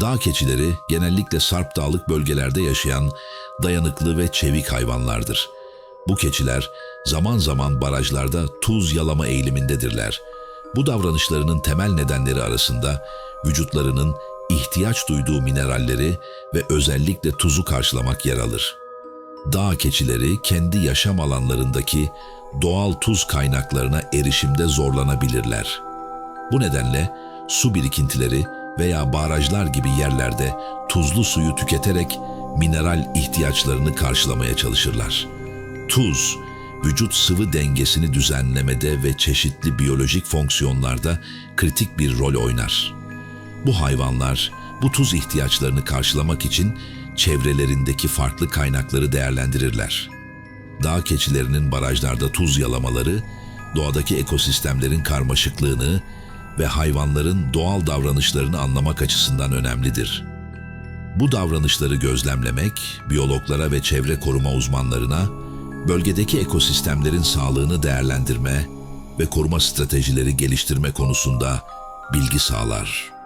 Dağ keçileri genellikle sarp dağlık bölgelerde yaşayan dayanıklı ve çevik hayvanlardır. Bu keçiler zaman zaman barajlarda tuz yalama eğilimindedirler. Bu davranışlarının temel nedenleri arasında vücutlarının ihtiyaç duyduğu mineralleri ve özellikle tuzu karşılamak yer alır. Dağ keçileri kendi yaşam alanlarındaki doğal tuz kaynaklarına erişimde zorlanabilirler. Bu nedenle su birikintileri veya barajlar gibi yerlerde tuzlu suyu tüketerek mineral ihtiyaçlarını karşılamaya çalışırlar. Tuz, vücut sıvı dengesini düzenlemede ve çeşitli biyolojik fonksiyonlarda kritik bir rol oynar. Bu hayvanlar bu tuz ihtiyaçlarını karşılamak için çevrelerindeki farklı kaynakları değerlendirirler. Dağ keçilerinin barajlarda tuz yalamaları, doğadaki ekosistemlerin karmaşıklığını ve hayvanların doğal davranışlarını anlamak açısından önemlidir. Bu davranışları gözlemlemek, biyologlara ve çevre koruma uzmanlarına bölgedeki ekosistemlerin sağlığını değerlendirme ve koruma stratejileri geliştirme konusunda bilgi sağlar.